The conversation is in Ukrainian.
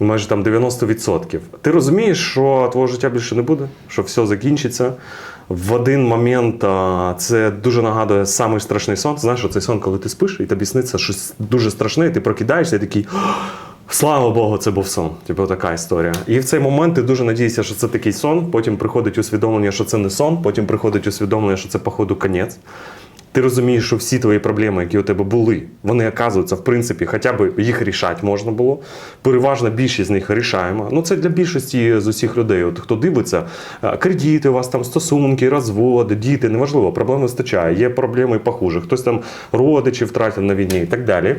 Майже там 90%. Ти розумієш, що твого життя більше не буде, що все закінчиться. В один момент це дуже нагадує самий страшний сон. Знаєш, цей сон, коли ти спиш, і тобі сниться щось дуже страшне, і ти прокидаєшся і такий. Слава Богу, це був сон. Типу така історія. І в цей момент ти дуже надієшся, що це такий сон. Потім приходить усвідомлення, що це не сон. Потім приходить усвідомлення, що це, походу, конець. Ти розумієш, що всі твої проблеми, які у тебе були, вони оказуються, в принципі, хоча б їх рішати можна було. Переважна більшість з них рішаємо. Ну це для більшості з усіх людей. От хто дивиться, кредити, у вас там стосунки, розводи, діти, неважливо, проблем вистачає. Є проблеми і похуже. Хтось там родичів втратив на війні і так далі.